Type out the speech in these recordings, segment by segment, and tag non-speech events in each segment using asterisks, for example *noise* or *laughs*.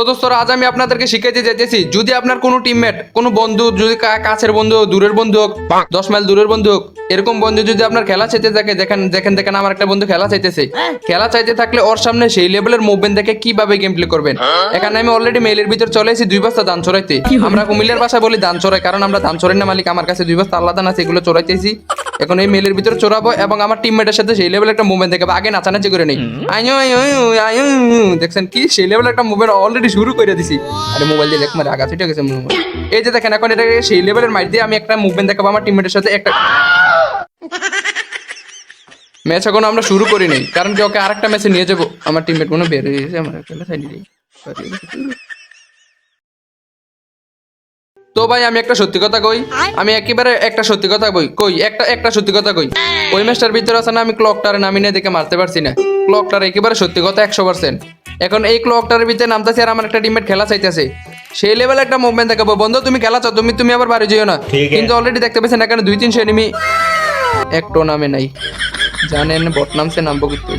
তো দোস্তরা আজ আমি আপনাদেরকে শিখাইতে চাইতেছি যদি আপনার কোনো টিমমেট কোনো বন্ধু যদি কাছের বন্ধু হোক, দূরের বন্ধু হোক দশ মাইল দূরের বন্ধু হোক এরকম বন্ধু যদি আপনার খেলা চাইতে থাকে দেখেন দেখেন দেখেন আমার একটা বন্ধু খেলা চাইতেছে খেলা চাইতে থাকলে ওর সামনে সেই লেভেলের মুভমেন্ট দেখে কীভাবে গেম প্লে করবেন? এখানে আমি অলরেডি মেইলের ভিতর চলে এসেছি দুই বস্তা দান চড়াইতে। আমরা কুমিল্লার ভাষায় বলি দান চড়াই কারণ আমরা দান চড়াই না মালিক আমার কাছে দুই বস্তা আল্লাহ দান আছে এগুলো চড়াইতেছি। এখন এই মেলের ভিতরে চড়াবো এবং আমার টিমমেটের সাথে সেই লেভেল একটা মুভমেন্ট দেখাবো আগে নাচানাচি করে নেই। আয়ো আয়ো আয়ো, আয়ো। দেখছেন কি? সেই লেভেল একটা মুভমেন্ট অলরেডি শুরু করে দিছি। আরে মোবাইল দিয়ে দেখ মারে আগা গেছে move। এই যে দেখেন এখন এটা সেই লেভেলের মাইট দিয়ে আমি একটা মুভমেন্ট দেখাবো আমার টিমমেটের সাথে একটা ম্যাচ এখন আমরা শুরু করি নাই কারণ কি ওকে আরেকটা ম্যাচে নিয়ে যাব। আমার টিমমেট মনে হয় বের হয়ে গেছে আমার একটা সাইড তো ভাই আমি একটা সত্যি কথা কই? আমি একেবারে একটা সত্যি কথা কই কই একটা একটা সত্যি কথা কই। ওই ম্যাচটার ভিতরে আছে না আমি ক্লকটারে নামি না দেখে মারতে পারছি না। ক্লকটার একেবারে সত্যি কথা একশো পার্সেন্ট এখন এই ক্লকটার ভিতরে নামতেছে আর আমার একটা টিমমেট খেলা চাইতেছে। সেই লেভেল একটা মুভমেন্ট দেখাবো। বন্ধু তুমি খেলা চাও তুমি তুমি আবার বাড়ি যেও না। কিন্তু অলরেডি দেখতে পেয়েছেন এখানে দুই তিনশো এনিমি একটো নামে নাই। জানেন বট নামছে নামবো কিন্তু।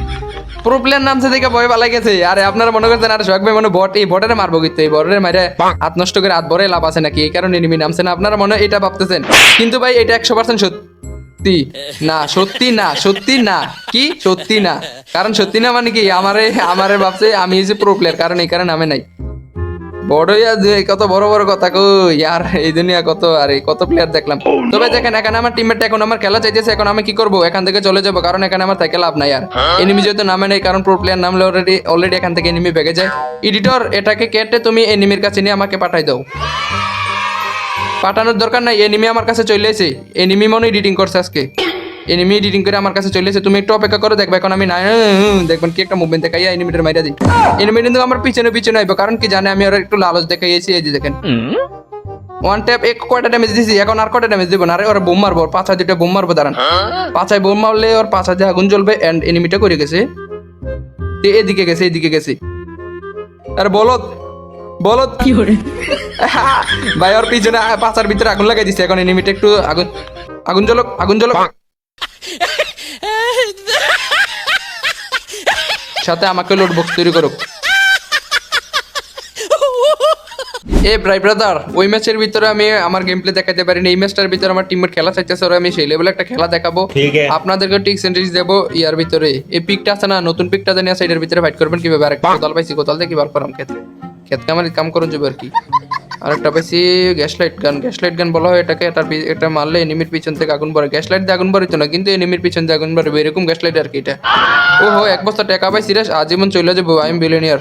প্রো প্লেয়ার নামছে দেখে ভয় পালা গেছে আরে আপনারা মনে করছেন আরে সোহাগ ভাই মনে বট এই বটের মারবো কিন্তু এই বটের মারে হাত নষ্ট করে হাত ভরে লাভ আছে নাকি? এই কারণে নিমি নামছে না আপনারা মনে এটা ভাবতেছেন। কিন্তু ভাই এটা একশো পার্সেন্ট সত্যি। না সত্যি না সত্যি না। কি? সত্যি না। কারণ সত্যি না মানে কি? আমারে আমারে ভাবছে আমি যে প্রো প্লেয়ার কারণ এই কারণে নামে নাই। বড় ইয়া যে কত বড় বড় কথা কই। আর এই দুনিয়া কত আর কত প্লেয়ার দেখলাম। তবে দেখেন এখানে আমার টিমমেট এখন আমার খেলা চাইতেছে এখন আমি কি করব? এখান থেকে চলে যাব কারণ এখানে আমার থেকে লাভ নাই আর। এনিমি যেহেতু নামে নেই কারণ প্রো প্লেয়ার নামলে অলরেডি অলরেডি এখান থেকে এনিমি ভেগে যায়। এডিটর এটাকে কেটে তুমি এনিমির কাছে নিয়ে আমাকে পাঠাই দাও। পাঠানোর দরকার নাই এনিমি আমার কাছে চলে এসে এনিমি মনে এডিটিং করছে আজকে। এনিমি এডিটিং করে আমার কাছে চলে এসে তুমি একটু অপেক্ষা করো দেখবে এখন আমি না দেখবেন কি একটা মুভমেন্ট দেখাই এনিমিটার মাইরা দিই এনিমি কিন্তু আমার পিছনে পিছনে আইবো কারণ কি জানে আমি ওর একটু লালচ দেখাইছি এই যে দেখেন। ওয়ান ট্যাপ এক কয়টা ড্যামেজ দিছি এখন আর কয়টা ড্যামেজ দিব না আরে ওর বোম মারবো ওর দুটো বোম মারবো দাঁড়ান। পাছায় বোম মারলে ওর পাছায় দিয়ে আগুন জ্বলবে এন্ড এনিমিটা করে গেছে। এদিকে গেছে এদিকে গেছে। আরে বলত বলত কি *laughs* ভাই ওর পিছনে পাছার ভিতরে আগুন লাগাই দিছে এখন এনিমিটা একটু আগুন আগুন জ্বলক আগুন জ্বলক। সাথে আমাকে লোড বক্স তৈরি করুক। এ ব্রাই ব্রাদার ওই ম্যাচের ভিতরে আমি আমার গেম প্লে দেখাতে পারিনি। এই ম্যাচটার ভিতরে আমার টিমের খেলা চাইতেছে আমি সেই লেভেলে একটা খেলা দেখাবো। ঠিক আছে। আপনাদেরকে টিক সেন্টেন্স দেবো ইয়ার ভিতরে। এই পিকটা আছে না নতুন পিকটা জানি আছে এটার ভিতরে ফাইট করবেন কীভাবে? আরেকটা কোদাল পাইছি কোদাল থেকে বার করাম ক্ষেত ক্ষেত কামার কাম করুন যাবে আর কি। আরেকটা পাইছি gas light gun gas light gun বলা হয় এটাকে এটার পি- এটা মারলে এনিমির পিছন থেকে আগুন পড়ে। গ্যাস লাইট দিয়ে আগুন পড়ে না কিন্তু এনিমির পিছন দিয়ে আগুন পড়ে। এরকম গ্যাস লাইট আর কি এটা। ও হো এক বস্তা টাকা পাইছি রে আজীবন চলে যাব। আই এম বিলিয়নিয়ার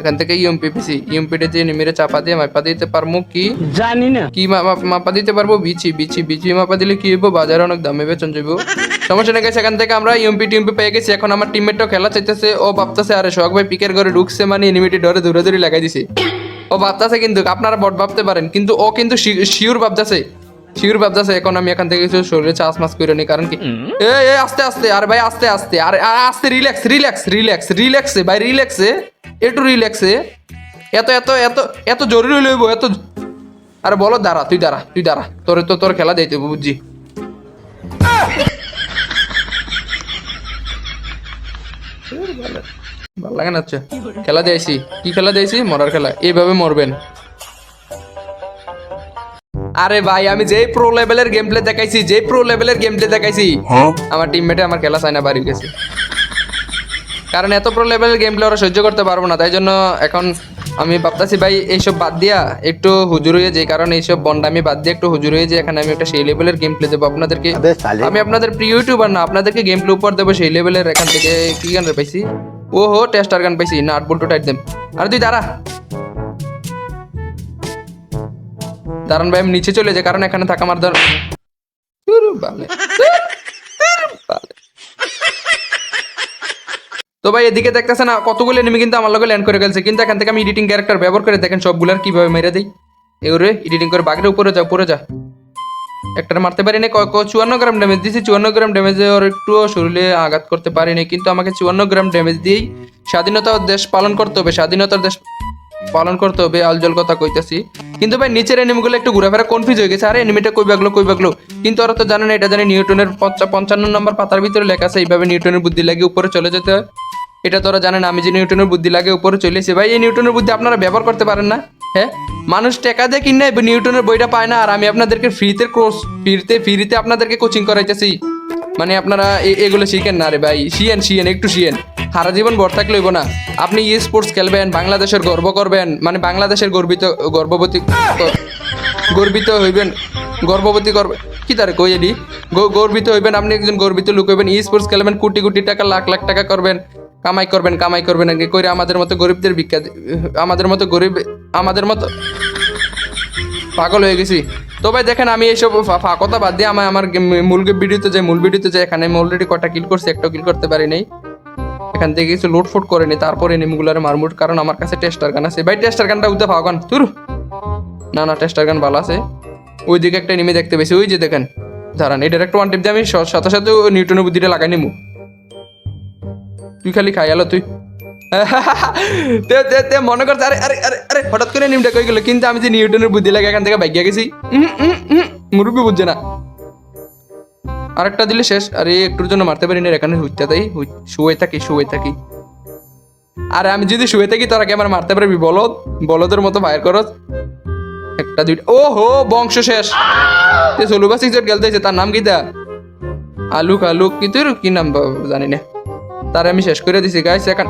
এখান থেকে ইউএমপি পিসি ইউএমপিটা দিয়ে নিমিরে চাপা দিয়ে মাপা দিতে পারব কি? জানি না। কি মা- মা- মাপা দিতে পারব? বিচি বিচি বিচি মাপা দিলে কি হইবো? বাজারে অনেক দামে বেচন যাব। সমস্যা নেই গেছে এখান থেকে আমরা ইউএমপি টিএমপি পেয়ে গেছি। এখন আমার টিমমেটও খেলা চাইতেছে। ও ভাবতেছে আরে সোহাগ ভাই পিকের ঘরে ঢুকছে মানে এনিমিটি ডরে দূরে দূরে লাগাই দিছে। ও ভাবতেছে কিন্তু আপনারা বট ভাবতে পারেন কিন্তু ও কিন্তু শিওর ভাবতেছে। শিওর ভাবতেছে এখন আমি এখান থেকে কিছু শরীরে চাষ মাস করে নি কারণ কি এ এ আস্তে আস্তে আর ভাই আস্তে আস্তে আরে আস্তে রিল্যাক্স রিল্যাক্স রিল্যাক্স রিল্যাক্সে ভাই রিল্যাক্সে একটু রিল্যাক্সে এত এত এত এত জরুরি লইব এত আরে বলো দাঁড়া তুই দাঁড়া তুই দাঁড়া তোর তো তোর খেলা দিতে বুঝছি। ভালো লাগে না আচ্ছা খেলা দিয়েছি। কি খেলা দিয়েছি? মরার খেলা। এইভাবে মরবেন। আরে ভাই আমি যেই প্রো লেভেলের গেম প্লে দেখাইছি যেই প্রো লেভেলের গেম প্লে দেখাইছি আমার টিমমেটে আমার খেলা চায় না বাড়ি গেছে। কারণ এত প্রো লেভেলের গেম প্লে ওরা সহ্য করতে পারব না তাই জন্য এখন আমি ভাবতাছি ভাই এইসব বাদ দিয়া একটু হুজুর হয়ে যে কারণ এইসব বন্ডামি বাদ দিয়ে একটু হুজুর হয়ে যে এখানে আমি একটা সেই লেভেলের গেম প্লে দেবো। আপনাদেরকে আমি আপনাদের প্রিয় ইউটিউবার না আপনাদেরকে গেম প্লে উপর দেবো সেই লেভেলের এখান থেকে। কি গান পাইছি? ও হো টেস্টার গান পাইছি নাট বল্টু টাইট দেম। আর তুই দাঁড়া। দাঁড়ান ভাই, আমি নিচে চলে যাই, কারণ এখানে থাকা আমার ধর। তো ভাই, এদিকে দেখতেছে না, কতগুলো এনিমি কিন্তু আমার লগে ল্যান্ড করে গেছে কিন্তু এখান থেকে আমি এডিটিং ক্যারেক্টার ব্যবহার করে দেখেন সবগুলার কীভাবে মেরে দিই। এগুলো এডিটিং করে বাঘের উপরে যা উপরে যা। একটা মারতে পারি না চুয়ান্ন গ্রাম ড্যামেজ দিয়েছি, চুয়ান্ন গ্রাম ড্যামেজে ওর একটু শরীরে আঘাত করতে পারিনি, কিন্তু আমাকে চুয়ান্ন গ্রাম ড্যামেজ দিয়েই স্বাধীনতার দেশ পালন করতে হবে, স্বাধীনতার দেশ পালন করতে হবে আলজল কথা কইতাছি। কিন্তু ভাই, নিচের এনিমিগুলো একটু ঘুরাফেরা কনফিউজ হয়ে গেছে। আরে এনিমিটা কই বাগলো কই বাগলো কিন্তু ওরা তো জানে না, এটা জানে নিউটনের পঞ্চা- পঞ্চান্ন নম্বর পাতার ভিতরে লেখা আছে, এইভাবে নিউটনের বুদ্ধি লাগে উপরে চলে যেতে হয়। এটা তো ওরা জানে না, আমি যে নিউটনের বুদ্ধি লাগে উপরে চলেছে। ভাই, এই নিউটনের বুদ্ধি আপনারা ব্যবহার করতে পারেন না হ্যাঁ? মানুষ টাকা দিয়ে কিনে নিউটনের বইটা পায় না। আর আমি আপনাদেরকে ফ্রিতে কোর্স, ফ্রিতে ফ্রিতে আপনাদেরকে কোচিং করাইতেছি। মানে আপনারা এগুলো শিখেন না রে ভাই। শিয়েন শিয়েন, একটু শিয়েন। সারা জীবন বর থাকলে হইব না। আপনি ই স্পোর্টস খেলবেন, বাংলাদেশের গর্ব করবেন। মানে বাংলাদেশের গর্বিত, গর্ভবতী, গর্বিত হইবেন, গর্ভবতী করবে কি তার কই এডি? গর্বিত হইবেন, আপনি একজন গর্বিত লোক হইবেন ই স্পোর্টস খেলবেন, কোটি কোটি টাকা, লাখ লাখ টাকা করবেন, কামাই করবেন কামাই করবেন আগে। করে আমাদের মতো গরিবদের দি- আমাদের মতো গরিব আমাদের মতো। পাগল হয়ে গেছি। তো ভাই, দেখেন আমি এইসব কথা বাদ দিয়ে আমার মূল ভিডিওতে যে, মূল ভিডিওতে যে এখানে আমি অলরেডি কটা কিল করছি একটা কিল করতে পারি নাই। এখান থেকে কিছু লোড ফোট করে নি, তারপরে নিমগুলার মারমুট, কারণ আমার কাছে টেস্টার গান আছে। ভাই টেস্টার গানটা উঠতে পাও গান তুর না না টেস্টার গান ভালো আছে। ওই দিকে একটা এনিমি দেখতে পেয়েছি, ওই যে দেখেন। দাঁড়ান এটার একটা ওয়ান টিপ দিয়ে আমি সাথে সাথে নিউটনের বুদ্ধিটা লাগাই নিমু। তুই খালি খাই, আলো, তুই। *laughs* মনে করতে আরে আরে আরে আরে, হঠাৎ করে নিমটা কই গেল? কিন্তু আমি যে নিউটনের বুদ্ধি লাগে, এখান থেকে ভাগ্যা গেছি। মুরব্বি বুঝছে না। আরেকটা দিলে শেষ। আরে, একটুর জন্য মারতে পারি না এখানে হুইতে তাই শুয়ে থাকি শুয়ে থাকি। আরে, আমি যদি শুয়ে থাকি, তোরা কি আমার মারতে পারবি, বলদ। বলদের মতো বাইর করত একটা, দুইটা ও হো বংশ শেষ। তে, সোলুবা সিক্স গেলতেছে তার নাম কি তা? আলুক আলুক, কি তোর কি নাম জানি না। তার আমি শেষ করে দিছি গাইস এখন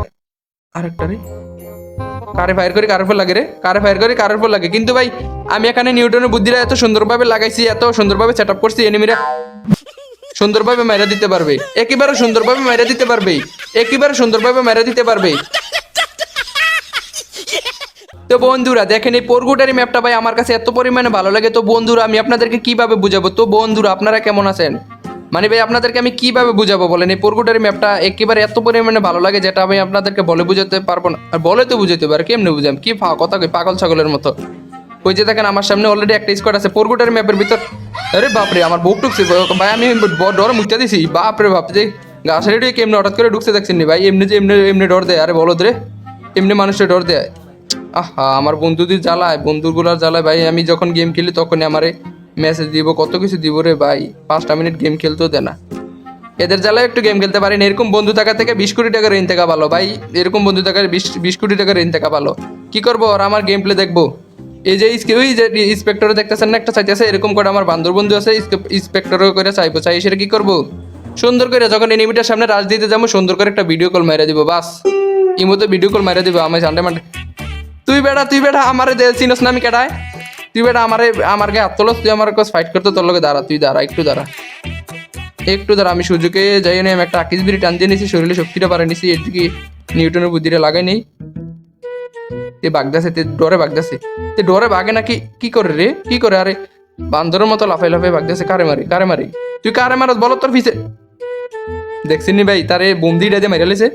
আরেকটা রে। কারে ফায়ার করি কারের ফল লাগে রে? কারে ফায়ার করি কারের ফল লাগে? কিন্তু ভাই, আমি এখানে নিউটনের বুদ্ধিটা এত সুন্দরভাবে লাগাইছি, এত সুন্দরভাবে সেট আপ করছি এনিমিরা সুন্দরভাবে মেরা দিতে পারবে। একেবারে সুন্দরভাবে মেরা দিতে পারবে। একেবারে সুন্দরভাবে মেরা দিতে পারবে। তো বন্ধুরা, দেখেন এই পোরগুটারি ম্যাপটা ভাই আমার কাছে এত পরিমাণে ভালো লাগে। তো বন্ধুরা, আমি আপনাদেরকে কীভাবে বুঝাবো? তো বন্ধুরা, আপনারা কেমন আছেন? মানে ভাই, আপনাদেরকে আমি কীভাবে বুঝাবো বলেন? এই পোরগুটারি ম্যাপটা একেবারে এত পরিমাণে ভালো লাগে যেটা আমি আপনাদেরকে বলে বুঝাতে পারব না। আর বলে তো বুঝাতে পারে, কেমনি বুঝাম? কি ফা, কথা কই, পাগল ছাগলের মতো। ওই যে দেখেন, আমার সামনে অলরেডি একটা স্কোয়াড আছে, পোরগুটারি ম্যাপের ভিতর। আরে বাপরে, আমার বুক টুকছে ভাই, আমি ডর মুখটা দিছি। বাপরে বাপ, যে গাছের এটি কেমনে হঠাৎ করে ঢুকছে দেখছেন ভাই? এমনি যে, এমনি এমনি ডর দেয়। আরে বলো রে, এমনি মানুষের ডর দেয়। আহা, আমার বন্ধুদের জ্বালায়, বন্ধুগুলার জ্বালায়। ভাই, আমি যখন গেম খেলি তখনই আমারে মেসেজ দিব, কত কিছু দিব রে ভাই? পাঁচটা মিনিট গেম খেলতেও দে না। এদের জ্বালায় একটু গেম খেলতে পারেন। এরকম বন্ধু থাকা থেকে বিশ কোটি টাকা রেঞ্জ থাকা ভালো। ভাই, এরকম বন্ধু থাকার বিশ বিশ কোটি টাকা রেঞ্জ থাকা ভালো। কি করব আর আমার গেম প্লে দেখব। এই যে ওই যে ইন্সপেক্টর দেখতেছেন না? একটা চাইতেছে, এরকম করে আমার বান্ধব বন্ধু আছে ইন্সপেক্টরও করে চাইব। চাই, সেটা কি করব? সুন্দর করে যখন এনিমিটার সামনে রাজ দিতে যাব, সুন্দর করে একটা ভিডিও কল মেরে দিব, বাস। ইমোতে ভিডিও কল মেরে দিব আমি সানডে মানডে তুই বেটা তুই বেটা আমারে চিনস না আমি কেটায় তুই বেটা আমারে, আমার গায়ে হাত তুই আমার কাছে ফাইট করতে তোর লগে দাঁড়া, তুই দাঁড়া, একটু দাঁড়া। একটু দাঁড়া, আমি সুযোগে যাই না, আমি একটা আকিস বিড়ি টান দিয়ে নিছি, শরীরে শক্তিটা পারে নিছি, এর দিকে নিউটনের বুদ্ধিটা লাগাই নেই। তে বাগদাসে তে ডরে বাগদাসে তে ডরে বাগে নাকি কি করে রে? কি করে? আরে, বান্দরের মতো লাফাই লাফাই বাগদাসে কারে মারি কারে মারি? তুই কারে মারস বলো তোর ফিসে দেখছিস নি ভাই, তারে বন্দিটা দিয়ে মেরে লেছে?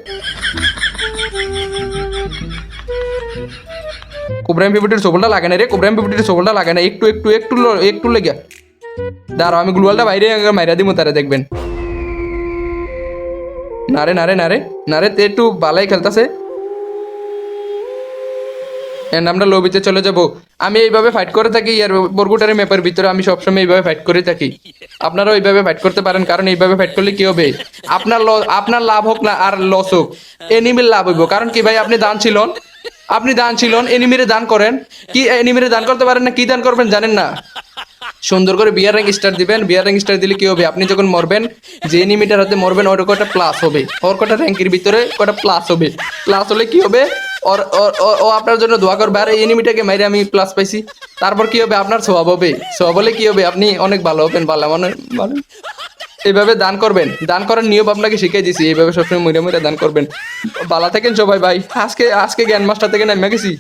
কোবরাম পিপিটির সবলটা লাগে না রে, কোবরাম পিপিটির সবলটা লাগে না একটু একটু একটু একটু লেগে। দাঁড়াও, আমি গ্লুয়ালটা বাইরে মাইরা দিব তারা দেখবেন। নারে নারে নারে নারে, তে একটু বালাই খেলতাছে। এন্ড আমরা লবিতে চলে যাব। আমি এইভাবে ফাইট করে থাকি, আর বরগুটারি ম্যাপের ভিতরে আমি সবসময় এইভাবে ফাইট করে থাকি। আপনারাও এইভাবে ফাইট করতে পারেন, কারণ এইভাবে ফাইট করলে কি হবে? আপনার আপনার লাভ হোক না, আর লস হোক। এনিমির লাভ হইব। কারণ কি ভাই, আপনি দান ছিলেন আপনি দান ছিলেন এনিমিরে দান করেন। কি, এনিমিরে দান করতে পারেন না, কি দান করবেন জানেন না? সুন্দর করে বিয়ার র্যাঙ্ক স্টার দিবেন, বিয়ার র্যাঙ্ক স্টার দিলে কি হবে? আপনি যখন মরবেন, যে এনিমিটার হাতে মরবেন, ওর কটা প্লাস হবে? ওর কটা র্যাঙ্কের ভিতরে কটা প্লাস হবে? প্লাস হলে কি হবে? ওর ও আপনার জন্য দোয়া করবে, আর, এই এনিমিটাকে মাইরে আমি প্লাস পাইছি। তারপর কি হবে? আপনার স্বভাব হবে। স্বভাব হলে কি হবে? আপনি অনেক ভালো হবেন ভালো মানে ভালো এইভাবে দান করবেন। দান করার নিয়ম আপনাকে শিখিয়ে দিছি। এইভাবে সবসময় মরে মরে দান করবেন। বালা থাকেন সবাই, ভাই। আজকে আজকে জ্ঞান মাস্টার থেকে নামে গেছি।